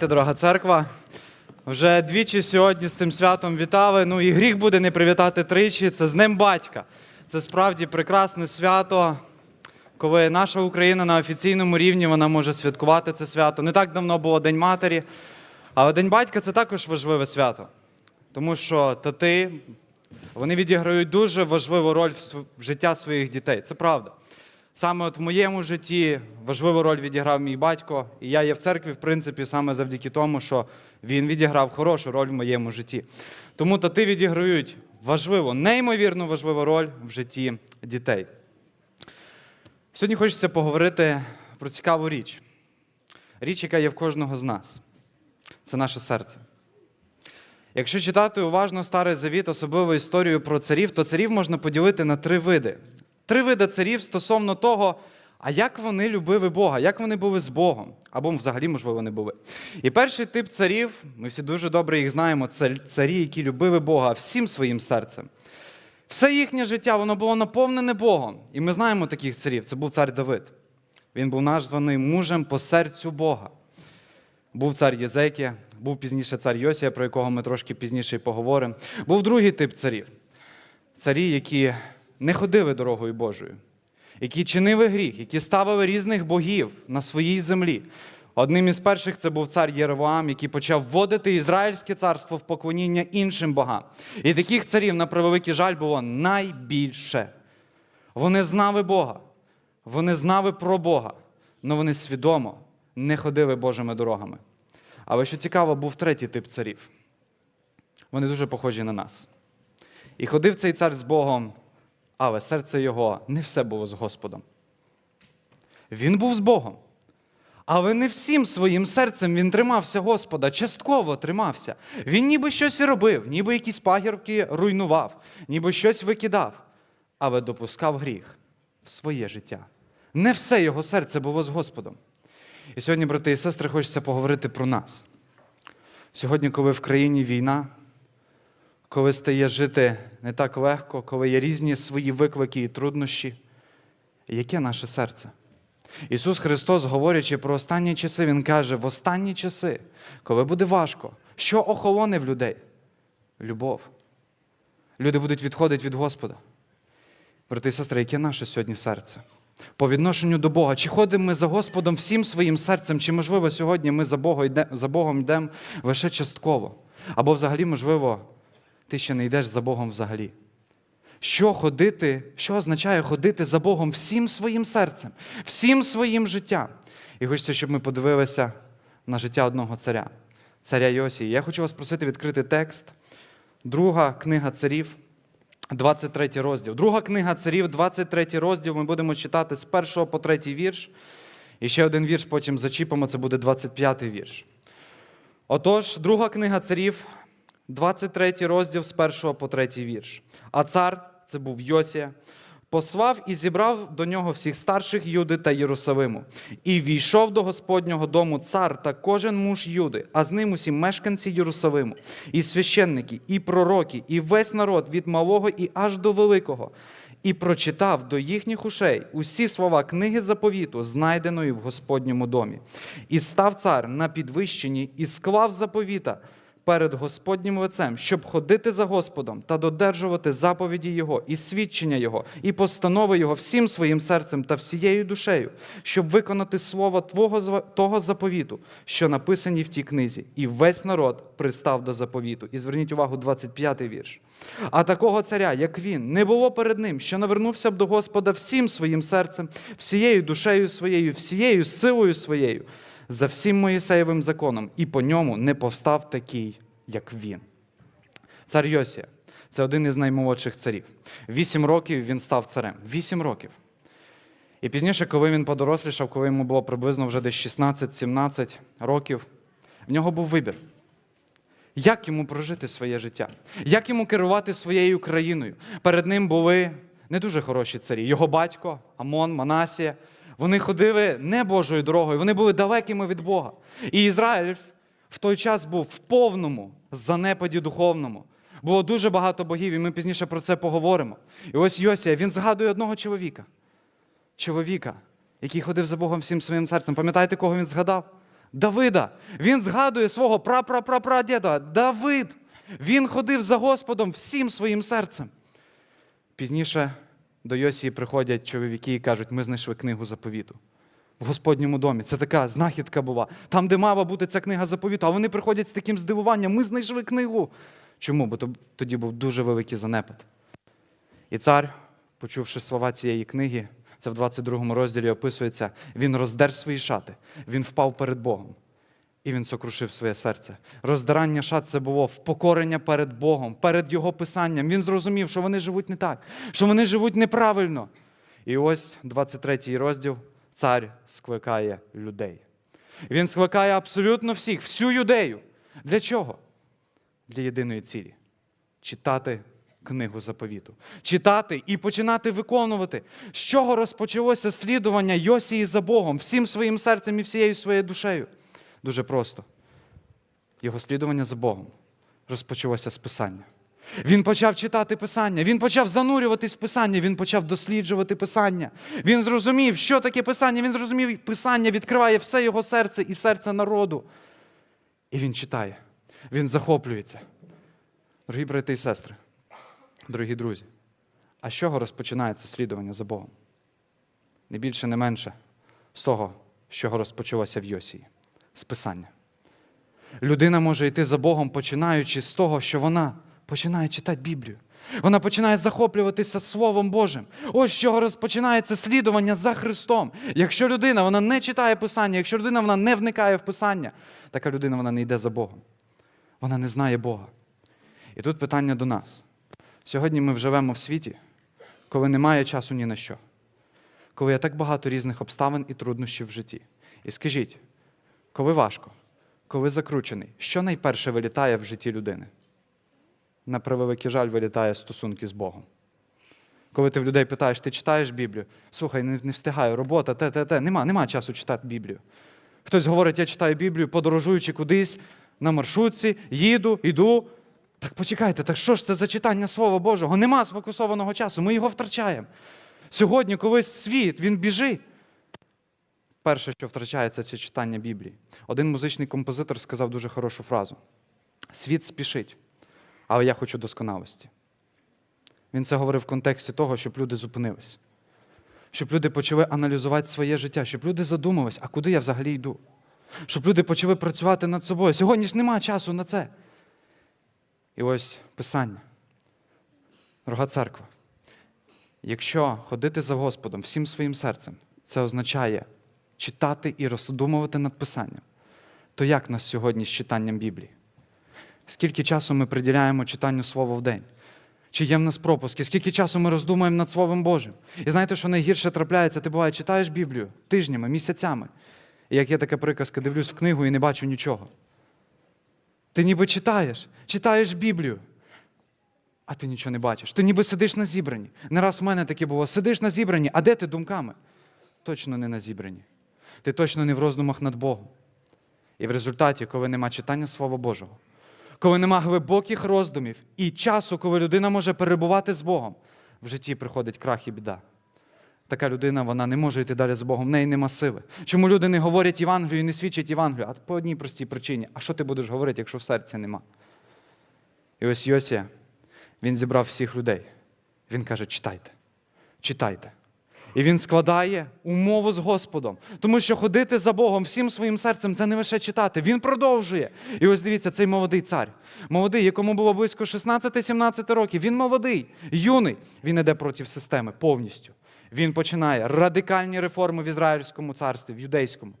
Дорога церква, вже двічі сьогодні з цим святом вітали. Ну і гріх буде не привітати тричі. Це з Днем батька. Це справді прекрасне свято, коли наша Україна на офіційному рівні вона може святкувати це свято. Не так давно було День матері, але День батька це також важливе свято. Тому що тати вони відіграють дуже важливу роль в життя своїх дітей. Це правда. Саме от в моєму житті важливу роль відіграв мій батько, і я є в церкві, в принципі, саме завдяки тому, що він відіграв хорошу роль в моєму житті. Тому тати відіграють важливу, неймовірно важливу роль в житті дітей. Сьогодні хочеться поговорити про цікаву річ. Річ, яка є в кожного з нас. Це наше серце. Якщо читати уважно Старий Завіт, особливо історію про царів, то царів можна поділити на три види. Три види царів стосовно того, а як вони любили Бога, як вони були з Богом, або взагалі, можливо, не були. І перший тип царів, ми всі дуже добре їх знаємо, це царі, які любили Бога всім своїм серцем. Все їхнє життя воно було наповнене Богом. І ми знаємо таких царів. Це був цар Давид. Він був названий мужем по серцю Бога. Був цар Єзекія, був пізніше цар Йосія, про якого ми трошки пізніше поговоримо. Був другий тип царів. Царі, які не ходили дорогою Божою, які чинили гріх, які ставили різних богів на своїй землі. Одним із перших це був цар Єровоам, який почав вводити Ізраїльське царство в поклоніння іншим богам. І таких царів, на превеликий жаль, було найбільше. Вони знали Бога, вони знали про Бога, але вони свідомо не ходили Божими дорогами. Але що цікаво, був третій тип царів. Вони дуже похожі на нас. І ходив цей цар з Богом, але серце його не все було з Господом. Він був з Богом. Але не всім своїм серцем він тримався Господа, частково тримався. Він ніби щось і робив, ніби якісь пагірки руйнував, ніби щось викидав, але допускав гріх в своє життя. Не все його серце було з Господом. І сьогодні, брати і сестри, хочеться поговорити про нас. Сьогодні, коли в країні війна, коли стає жити не так легко, коли є різні свої виклики і труднощі, яке наше серце? Ісус Христос, говорячи про останні часи, Він каже: в останні часи, коли буде важко, що охолоне в людей? Любов. Люди будуть відходити від Господа. Брати і сестри, яке наше сьогодні серце? По відношенню до Бога. Чи ходимо ми за Господом всім своїм серцем, чи, можливо, сьогодні ми за Богом йдемо лише частково? Або взагалі, можливо, ти ще не йдеш за Богом взагалі. Що ходити, що означає ходити за Богом всім своїм серцем, всім своїм життям? І хочеться, щоб ми подивилися на життя одного царя, царя Йосії. Я хочу вас просити відкрити текст. Друга книга царів, 23 розділ. Друга книга царів, 23 розділ. Ми будемо читати з 1 по 3 вірш. І ще один вірш потім зачіпимо, це буде 25 вірш. Отож, друга книга царів, 23 розділ з 1 по 3 вірш. А цар, це був Йосія, послав і зібрав до нього всіх старших Юди та Єрусалиму. І війшов до Господнього дому цар та кожен муж Юди, а з ним усі мешканці Єрусалиму, і священники, і пророки, і весь народ від малого і аж до великого. І прочитав до їхніх ушей усі слова книги заповіту, знайденої в Господньому домі. І став цар на підвищенні і склав заповіта перед Господнім лицем, щоб ходити за Господом та додержувати заповіді Його, і свідчення Його, і постанови Його всім своїм серцем та всією душею, щоб виконати слово Твого того заповіту, що написані в тій книзі. І весь народ пристав до заповіту. І зверніть увагу, 25-й вірш. А такого царя, як він, не було перед ним, що навернувся б до Господа всім своїм серцем, всією душею своєю, всією силою своєю, за всім Моїсеєвим законом, і по ньому не повстав такий, як він. Цар Йосія це один із наймолодших царів. Вісім років він став царем. Вісім років. І пізніше, коли він подорослішав, коли йому було приблизно вже десь 16-17 років, в нього був вибір. Як йому прожити своє життя? Як йому керувати своєю країною? Перед ним були не дуже хороші царі. Його батько, Амон, Манасія. Вони ходили не Божою дорогою, вони були далекими від Бога. І Ізраїль в той час був в повному занепаді духовному. Було дуже багато богів, і ми пізніше про це поговоримо. І ось Йосія, він згадує одного чоловіка. Чоловіка, який ходив за Богом всім своїм серцем. Пам'ятаєте, кого він згадав? Давида. Він згадує свого прапрапрапрадіда Давид. Він ходив за Господом всім своїм серцем. Пізніше до Йосії приходять чоловіки і кажуть, ми знайшли книгу заповіту. В Господньому домі. Це така знахідка була. Там, де мала бути ця книга заповіту, а вони приходять з таким здивуванням. Ми знайшли книгу. Чому? Бо тоді був дуже великий занепад. І цар, почувши слова цієї книги, це в 22 розділі описується, він роздер свої шати, він впав перед Богом. І він сокрушив своє серце. Роздирання шат це було впокорення перед Богом, перед Його писанням. Він зрозумів, що вони живуть не так, що вони живуть неправильно. І ось 23 розділ цар скликає людей. Він скликає абсолютно всіх, всю юдею. Для чого? Для єдиної цілі читати книгу заповіту, читати і починати виконувати. З чого розпочалося слідування Йосії за Богом, всім своїм серцем і всією своєю душею? Дуже просто. Його слідування за Богом розпочалося з Писання. Він почав читати Писання, він почав занурюватись в Писання, він почав досліджувати Писання. Він зрозумів, що таке Писання. Він зрозумів, Писання відкриває все його серце і серце народу. І він читає, він захоплюється. Дорогі брати і сестри, дорогі друзі, а з чого розпочинається слідування за Богом? Не більше, не менше з того, з чого розпочалося в Йосії, з Писання. Людина може йти за Богом, починаючи з того, що вона починає читати Біблію. Вона починає захоплюватися Словом Божим. Ось з чого розпочинається слідування за Христом. Якщо людина вона не читає Писання, якщо людина вона не вникає в Писання, така людина вона не йде за Богом. Вона не знає Бога. І тут питання до нас. Сьогодні ми живемо в світі, коли немає часу ні на що, коли є так багато різних обставин і труднощів в житті. І скажіть, коли важко, коли закручений, що найперше вилітає в житті людини? На превеликий жаль, вилітає стосунки з Богом. Коли ти в людей питаєш, ти читаєш Біблію? Слухай, не, встигаю, робота, те, те, те. Нема, нема часу читати Біблію. Хтось говорить, я читаю Біблію, подорожуючи кудись на маршрутці, їду, йду. Так почекайте, так що ж це за читання Слова Божого? Нема сфокусованого часу, ми його втрачаємо. Сьогодні, коли світ він біжить, перше, що втрачається, це читання Біблії. Один музичний композитор сказав дуже хорошу фразу: світ спішить, але я хочу досконалості. Він це говорив в контексті того, щоб люди зупинились, щоб люди почали аналізувати своє життя, щоб люди задумались, а куди я взагалі йду? Щоб люди почали працювати над собою. Сьогодні ж немає часу на це. І ось Писання. Дорога церква. Якщо ходити за Господом всім своїм серцем, це означає читати і роздумувати над Писанням, то як нас сьогодні з читанням Біблії? Скільки часу ми приділяємо читанню Слова в день? Чи є в нас пропуски? Скільки часу ми роздумуємо над Словом Божим? І знаєте, що найгірше трапляється? Ти буває, читаєш Біблію тижнями, місяцями. І як є така приказка, дивлюсь книгу і не бачу нічого. Ти ніби читаєш, читаєш Біблію, а ти нічого не бачиш. Ти ніби сидиш на зібранні. Не раз в мене таке було: сидиш на зібранні, а де ти думками? Точно не на зібранні. Ти точно не в роздумах над Богом. І в результаті, коли нема читання Слова Божого, коли нема глибоких роздумів і часу, коли людина може перебувати з Богом, в житті приходить крах і біда. Така людина вона не може йти далі з Богом, в неї нема сили. Чому люди не говорять Євангелію не свідчать Євангелію? А по одній простій причині. А що ти будеш говорити, якщо в серці нема? І ось Йосія, він зібрав всіх людей. Він каже: читайте, читайте. І він складає умову з Господом. Тому що ходити за Богом всім своїм серцем це не лише читати. Він продовжує. І ось дивіться, цей молодий цар, молодий, якому було близько 16-17 років. Він молодий, юний. Він іде проти системи повністю. Він починає радикальні реформи в Ізраїльському царстві, в юдейському.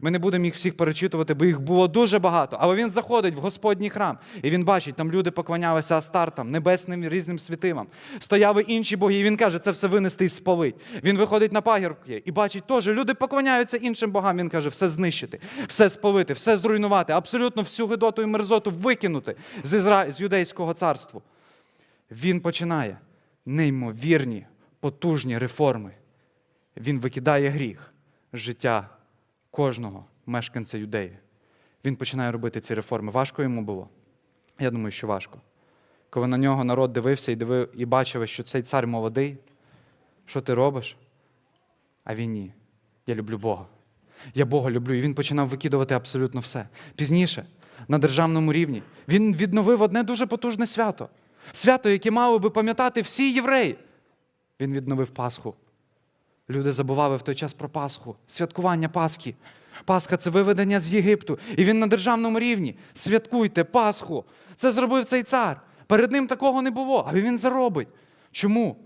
Ми не будемо їх всіх перечитувати, бо їх було дуже багато. Але він заходить в Господній храм, і він бачить, там люди поклонялися астартам, небесним різним світилам. Стояли інші боги, і він каже, це все винести і спалить. Він виходить на пагірки і бачить теж, люди поклоняються іншим богам. Він каже, все знищити, все спалити, все зруйнувати, абсолютно всю гидоту і мерзоту викинути з, Ізра... з юдейського царства. Він починає неймовірні, потужні реформи. Він викидає гріх життя кожного мешканця юдеї. Він починає робити ці реформи. Важко йому було? Я думаю, що важко. Коли на нього народ дивився і дивив, і бачив, що цей цар молодий, що ти робиш? А він ні. Я люблю Бога. Я Бога люблю. І він починав викидувати абсолютно все. Пізніше, на державному рівні, він відновив одне дуже потужне свято. Свято, яке мало би пам'ятати всі євреї. Він відновив Пасху. Люди забували в той час про Пасху, святкування Пасхи. Пасха це виведення з Єгипту. І він на державному рівні. Святкуйте Пасху. Це зробив цей цар. Перед ним такого не було, але він заробить. Чому?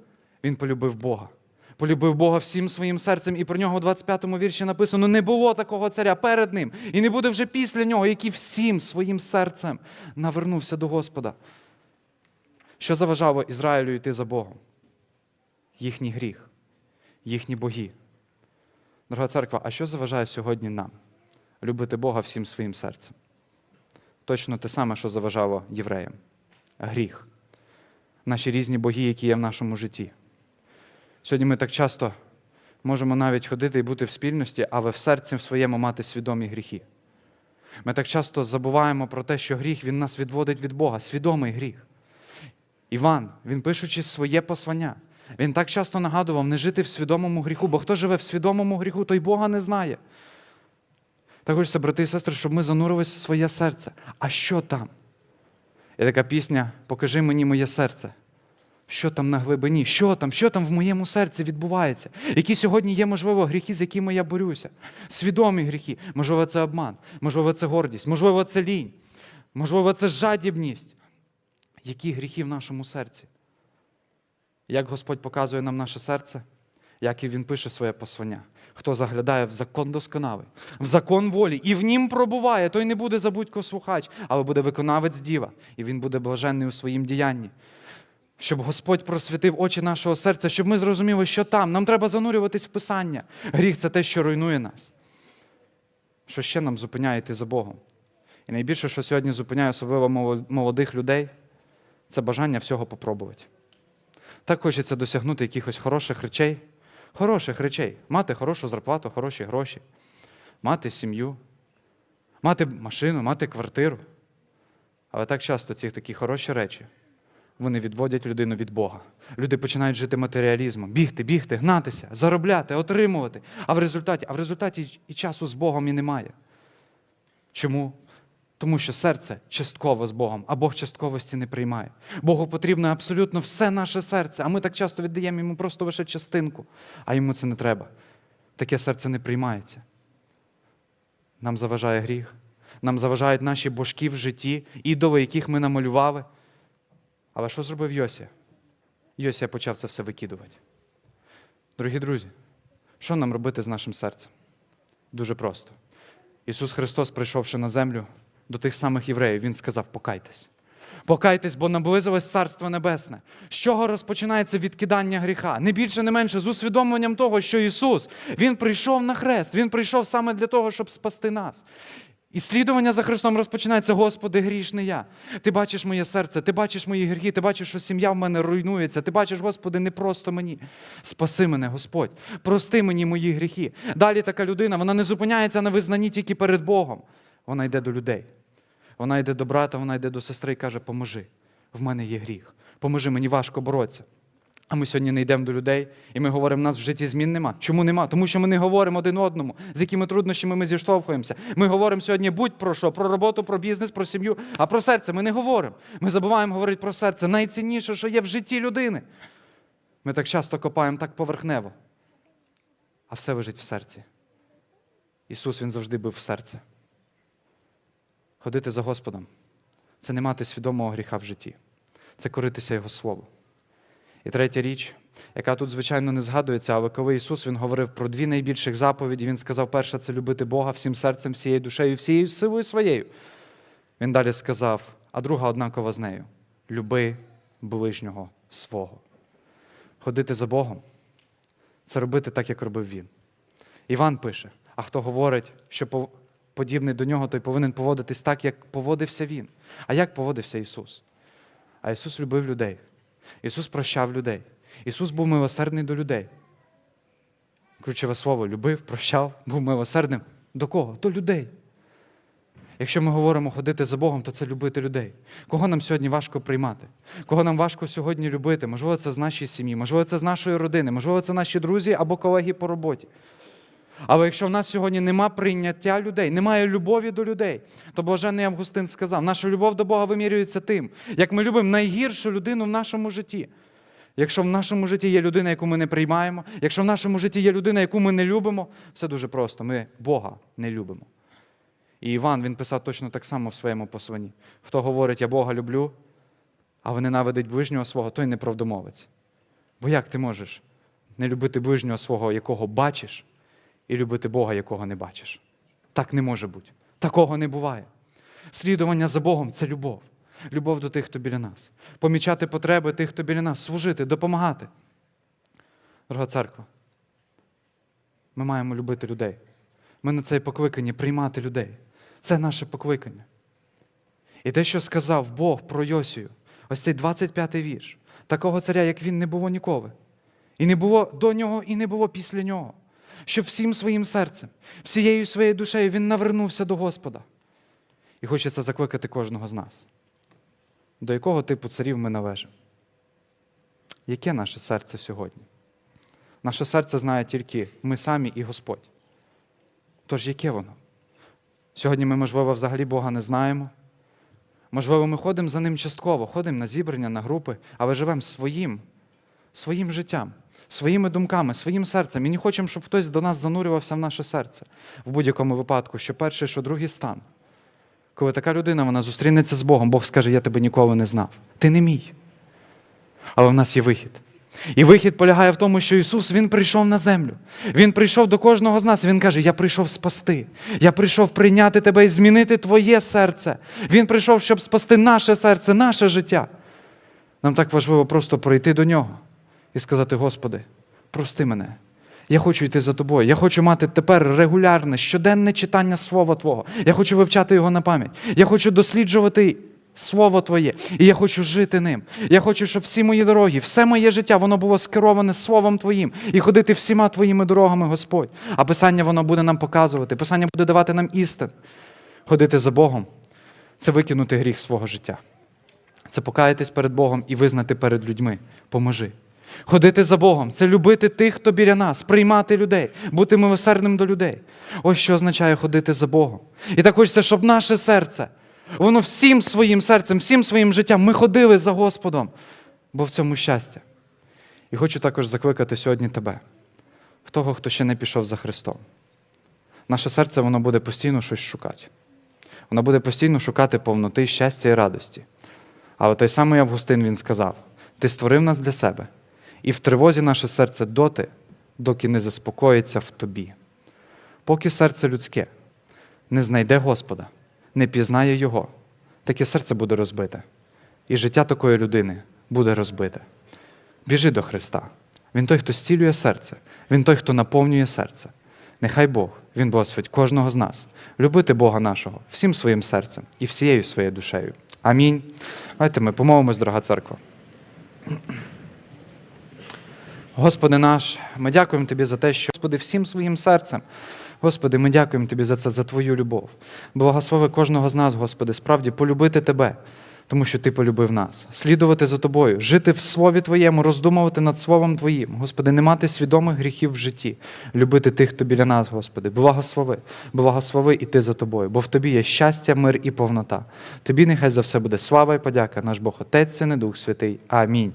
Він полюбив Бога. Полюбив Бога всім своїм серцем, і про нього в 25-му вірші написано: не було такого царя перед ним, і не буде вже після нього, який всім своїм серцем навернувся до Господа. Що заважало Ізраїлю йти за Богом? Їхній гріх, їхні боги. Дорога церква, а що заважає сьогодні нам любити Бога всім своїм серцем? Точно те саме, що заважало євреям гріх, наші різні боги, які є в нашому житті. Сьогодні ми так часто можемо навіть ходити і бути в спільності, але в серці в своєму мати свідомі гріхи. Ми так часто забуваємо про те, що гріх він нас відводить від Бога, свідомий гріх. Іван, він пишучи своє послання, він так часто нагадував не жити в свідомому гріху, бо хто живе в свідомому гріху, той Бога не знає. Так хочеться, брати і сестри, щоб ми занурилися в своє серце. А що там? Є така пісня Покажи мені моє серце. Що там на глибині? Що там? Що там в моєму серці відбувається? Які сьогодні є, можливо, гріхи, з якими я борюся? Свідомі гріхи. Можливо, це обман, можливо, це гордість, можливо, це лінь, можливо, це жадібність. Які гріхи в нашому серці? Як Господь показує нам наше серце, як і Він пише своє послання. Хто заглядає в закон досконалий, в закон волі, і в нім пробуває, той не буде забудько слухач, але буде виконавець діва, і він буде блаженний у своїм діянні. Щоб Господь просвітив очі нашого серця, щоб ми зрозуміли, що там. Нам треба занурюватись в Писання. Гріх це те, що руйнує нас. Що ще нам зупиняє йти за Богом? І найбільше, що сьогодні зупиняє особливо молодих людей, це бажання всього попробувати. Так хочеться досягнути якихось хороших речей, хороших речей, мати хорошу зарплату, хороші гроші, мати сім'ю, мати машину, мати квартиру. Але так часто ці такі хороші речі вони відводять людину від Бога. Люди починають жити матеріалізмом, бігти, бігти, гнатися, заробляти, отримувати. А в результаті, а в результаті і часу з Богом і немає. Чому? Тому що серце частково з Богом, а Бог частковості не приймає. Богу потрібно абсолютно все наше серце, а ми так часто віддаємо йому просто лише частинку, а йому це не треба. Таке серце не приймається. Нам заважає гріх, нам заважають наші божки в житті, ідоли, яких ми намалювали. Але що зробив Йосія? Йосія почав це все викидувати. Дорогі друзі, що нам робити з нашим серцем? Дуже просто. Ісус Христос, прийшовши на землю до тих самих євреїв, Він сказав: покайтесь. Покайтесь, бо наблизилось Царство Небесне. З чого розпочинається відкидання гріха? Не більше, не менше, з усвідомленням того, що Ісус Він прийшов на хрест, Він прийшов саме для того, щоб спасти нас. І слідування за Христом розпочинається, Господи, грішний я. Ти бачиш моє серце, ти бачиш мої гріхи, ти бачиш, що сім'я в мене руйнується. Ти бачиш, Господи, не просто мені. Спаси мене, Господь, прости мені мої гріхи. Далі така людина, вона не зупиняється на визнанні тільки перед Богом. Вона йде до людей. Вона йде до брата, вона йде до сестри і каже: Поможи, в мене є гріх. Поможи, мені важко боротися. А ми сьогодні не йдемо до людей, і ми говоримо, нас в житті змін нема. Чому нема? Тому що ми не говоримо один одному, з якими труднощами ми зіштовхуємося. Ми говоримо сьогодні будь-про що, про роботу, про бізнес, про сім'ю, а про серце ми не говоримо. Ми забуваємо говорити про серце. Найцінніше, що є в житті людини. Ми так часто копаємо так поверхнево, а все лежить в серці. Ісус Він завжди був в серці. Ходити за Господом це не мати свідомого гріха в житті, це коритися Його Слову. І третя річ, яка тут, звичайно, не згадується, але коли Ісус Він говорив про дві найбільших заповіді, Він сказав, перше це любити Бога всім серцем, всією душею, всією силою своєю. Він далі сказав, а друга однакова з нею люби ближнього свого. Ходити за Богом це робити так, як робив Він. Іван пише: а хто говорить, що подібний до нього, той повинен поводитись так, як поводився Він. А як поводився Ісус? А Ісус любив людей. Ісус прощав людей. Ісус був милосердний до людей. Ключове слово любив, прощав, був милосердним. До кого? До людей. Якщо ми говоримо ходити за Богом, то це любити людей. Кого нам сьогодні важко приймати? Кого нам важко сьогодні любити? Можливо, це з нашої сім'ї, можливо, це з нашої родини, можливо, це наші друзі або колеги по роботі. Але якщо в нас сьогодні нема прийняття людей, немає любові до людей, то блаженний Августин сказав, наша любов до Бога вимірюється тим, як ми любимо найгіршу людину в нашому житті. Якщо в нашому житті є людина, яку ми не приймаємо, якщо в нашому житті є людина, яку ми не любимо, все дуже просто. Ми Бога не любимо. І Іван він писав точно так само в своєму посланні. Хто говорить, я Бога люблю, а ненавидить ближнього свого, той неправдомовець. Бо як ти можеш не любити ближнього свого, якого бачиш, і любити Бога, якого не бачиш? Так не може бути. Такого не буває. Слідування за Богом це любов. Любов до тих, хто біля нас. Помічати потреби тих, хто біля нас, служити, допомагати. Дорога церква, ми маємо любити людей. Ми на це покликані приймати людей. Це наше покликання. І те, що сказав Бог про Йосію, ось цей 25-й вірш, такого царя, як він, не було ніколи. І не було до нього, і не було після нього. Щоб всім своїм серцем, всією своєю душею він навернувся до Господа. І хочеться закликати кожного з нас. До якого типу царів ми належимо? Яке наше серце сьогодні? Наше серце знає тільки ми самі і Господь. Тож яке воно? Сьогодні ми, можливо, взагалі Бога не знаємо. Можливо, ми ходимо за ним частково, ходимо на зібрання, на групи, але живемо своїм, своїм життям, своїми думками, своїм серцем. І не хочемо, щоб хтось до нас занурювався в наше серце. В будь-якому випадку, що перший, що другий стан. Коли така людина вона зустрінеться з Богом, Бог скаже, я тебе ніколи не знав. Ти не мій. Але в нас є вихід. І вихід полягає в тому, що Ісус Він прийшов на землю. Він прийшов до кожного з нас. Він каже: Я прийшов спасти. Я прийшов прийняти тебе і змінити твоє серце. Він прийшов, щоб спасти наше серце, наше життя. Нам так важливо просто прийти до нього і сказати: Господи, прости мене. Я хочу йти за тобою. Я хочу мати тепер регулярне, щоденне читання Слова Твого. Я хочу вивчати його на пам'ять. Я хочу досліджувати Слово Твоє. І я хочу жити ним. Я хочу, щоб всі мої дороги, все моє життя, воно було скероване Словом Твоїм і ходити всіма Твоїми дорогами, Господь. А Писання воно буде нам показувати. Писання буде давати нам істин. Ходити за Богом це викинути гріх свого життя. Це покаятись перед Богом і визнати перед людьми. Поможи. Ходити за Богом це любити тих, хто біля нас, приймати людей, бути милосердним до людей. Ось що означає ходити за Богом. І так хочеться, щоб наше серце, воно всім своїм серцем, всім своїм життям ми ходили за Господом, бо в цьому щастя. І хочу також закликати сьогодні тебе, того, хто ще не пішов за Христом. Наше серце воно буде постійно щось шукати. Воно буде постійно шукати повноти, щастя і радості. Але той самий Августин він сказав: Ти створив нас для себе, і в тривозі наше серце доти, доки не заспокоїться в тобі. Поки серце людське не знайде Господа, не пізнає Його, таке серце буде розбите. І життя такої людини буде розбите. Біжи до Христа. Він той, хто зцілює серце, Він той, хто наповнює серце. Нехай Бог, Він благословить кожного з нас, любити Бога нашого всім своїм серцем і всією своєю душею. Амінь. Давайте ми помолимось, дорога церква. Господи наш, ми дякуємо Тобі за те, що Господи, всім своїм серцем. Господи, ми дякуємо Тобі за це, за Твою любов. Благослови кожного з нас, Господи, справді полюбити Тебе, тому що Ти полюбив нас, слідувати за Тобою, жити в Слові Твоєму, роздумувати над Словом Твоїм, Господи, не мати свідомих гріхів в житті, любити тих, хто біля нас, Господи, благослови, благослови іти за Тобою, бо в Тобі є щастя, мир і повнота. Тобі нехай за все буде слава і подяка, наш Бог Отець, Син і Дух Святий. Амінь.